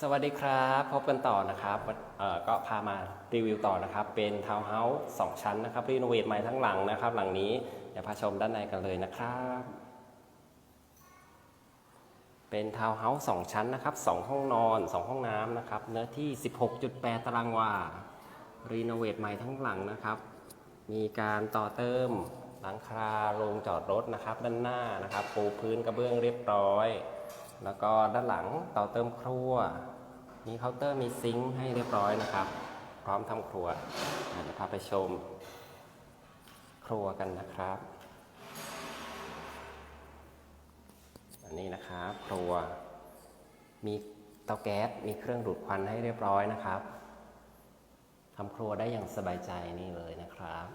สวัสดีครับ พบกันต่อนะครับก็พามารีวิวต่อนะครับ เป็นทาวน์เฮาส์สองชั้นนะครับรีโนเวทใหม่ทั้งหลังนะครับ หลังนี้เดี๋ยวพาชมด้านในกันเลยนะครับ เป็นทาวน์เฮาส์สองชั้นนะครับสองห้องนอนสองห้องน้ำนะครับ เนื้อที่ 16.8 ตารางวารีโนเวทใหม่ทั้งหลังนะครับ มีการต่อเติมหลังคาโรงจอดรถนะครับ ด้านหน้านะครับปูพื้นกระเบื้องเรียบร้อยแล้วก็ด้านหลังต่อเติมครัว มีเคาน์เตอร์มีซิงค์ให้เรียบร้อยนะครับ พร้อมทำครัวอะเดี๋ยวพาไปชม ครัวกันนะครับอันนี้นะครับครัว มีเตาแก๊สมีเครื่องดูดควันให้เรียบร้อยนะครับทำครัวได้อย่างสบายใจนี่เลยนะครับ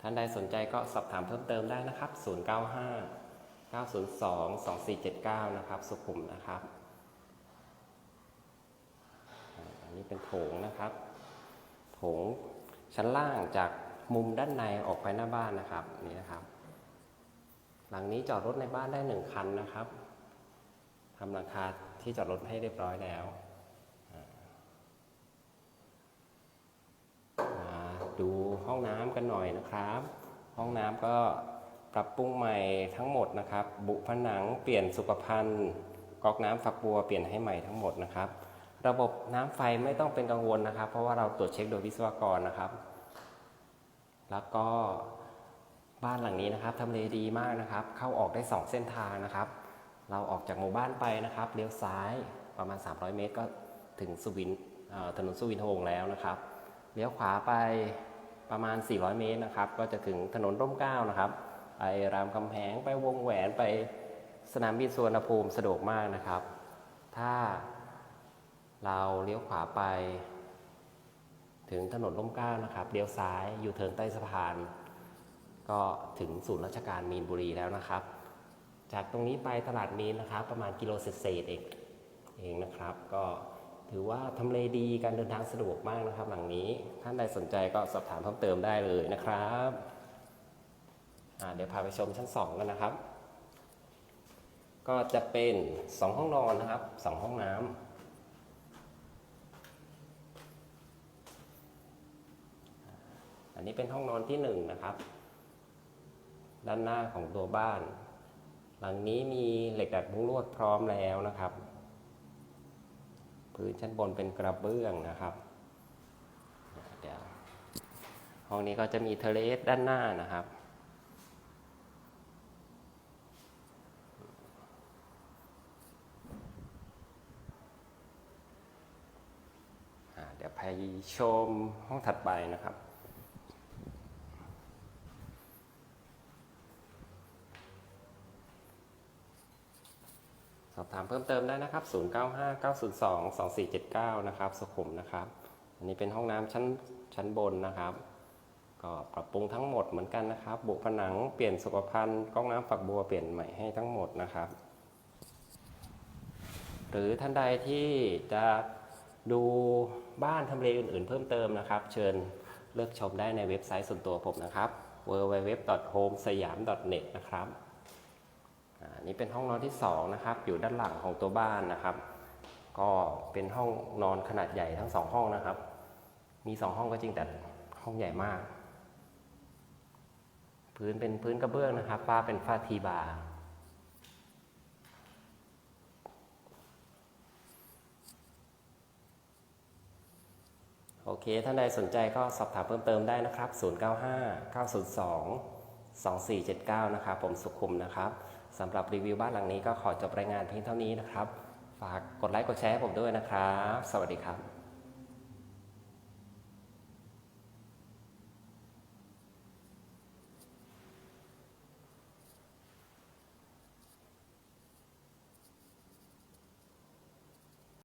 ท่านใดสนใจก็สอบถามเพิ่มเติมได้นะครับ 095 902 2479 นะครับ สุขุมนะครับ อันนี้เป็นโถงนะครับ โถงชั้นล่างจากมุมด้านในออกไปหน้าบ้านนะครับนี่นะครับ หลังนี้จอดรถในบ้านได้หนึ่งคันนะครับทำหลังคาที่จอดรถให้เรียบร้อยแล้วดูห้องน้ำกันหน่อยนะครับ ห้องน้ำก็ ปรับปรุงใหม่ทั้งหมดนะครับ บุผนังเปลี่ยนสุขภัณฑ์ก๊อกน้ำฝักบัวเปลี่ยนให้ใหม่ทั้งหมดนะครับ ระบบน้ำไฟไม่ต้องเป็นกังวลนะครับ เพราะว่าเราตรวจเช็คโดยวิศวกรนะครับ แล้วก็บ้านหลังนี้นะครับทำเลดีมากนะครับ เข้าออกได้ 2 เส้นทางนะครับ เราออกจากหมู่บ้านไปนะครับเลี้ยวซ้ายประมาณ 300 เมตรก็ถึงสุวินถนนสุวินทวงแล้วนะครับเลี้ยวขวาไปประมาณ 400 เมตรนะครับ ก็จะถึงถนนร่มเก้านะครับ ไปรามคำแหงไปวงแหวนไปสนามบินสุวรรณภูมิสะดวกมากนะครับ ถ้าเราเลี้ยวขวาไป ถึงถนนร่มเกล้านะครับเลี้ยวซ้ายอยู่เทินใต้สะพาน ก็ถึงศูนย์ราชการมีนบุรีแล้วนะครับ จากตรงนี้ไปตลาดมีนนะครับ ประมาณกิโลเศษเองเองนะครับ ก็ถือว่าทำเลดีการเดินทางสะดวกมากนะครับ หลังนี้ท่านใดสนใจก็สอบถามเพิ่มเติมได้เลยนะครับ เดี๋ยวพาไปชมชั้น 2 กันนะครับ ก็จะเป็น 2 ห้องนอนนะครับ 2 ห้องน้ำอันนี้เป็นห้องนอนที่หนึ่งนะครับ ด้านหน้าของตัวบ้าน หลังนี้มีเหล็กดัดมุ้งลวดพร้อมแล้วนะครับ พื้นชั้นบนเป็นกระเบื้องนะครับเดี๋ยวห้องนี้ก็จะมีเทเลสด้านหน้านะครับ อ่าเดี๋ยว ไปชมห้องถัดไปนะครับ สอบถามเพิ่มเติมได้นะครับ 0959022479 นะครับ สุขุมนะครับ อันนี้เป็นห้องน้ำชั้นชั้นบนนะครับ ก็ปรับปรุงทั้งหมดเหมือนกันนะครับ บุผนังเปลี่ยนสุขภัณฑ์ก๊อกน้ำฝักบัวเปลี่ยนใหม่ให้ทั้งหมดนะครับ หรือท่านใดที่จะ ดูบ้านทำเลอื่นๆ เพิ่มเติมนะครับ เชิญเลือกชมได้ในเว็บไซต์ส่วนตัวผมนะครับ www.homesayam.net นะครับอ่านี่เป็นห้องนอนที่ 2 นะครับ อยู่ด้านหลังของตัวบ้านนะครับ ก็เป็นห้องนอนขนาดใหญ่ทั้งสองห้องนะครับ มีสองห้องก็จริงแต่ห้องใหญ่มาก พื้นเป็นพื้นกระเบื้องนะครับ ฝ้าเป็นฝ้าทีบาร์ โอเค ท่านใดสนใจก็สอบถามเพิ่มเติมได้นะครับ 095 902 2479 นะครับ ผมสุขุมนะครับสำหรับรีวิวบ้านหลังนี้ก็ขอจบรายงานเพียงเท่านี้นะครับ ฝากกดไลค์กดแชร์ให้ผมด้วยนะครับ สวัสดีครับ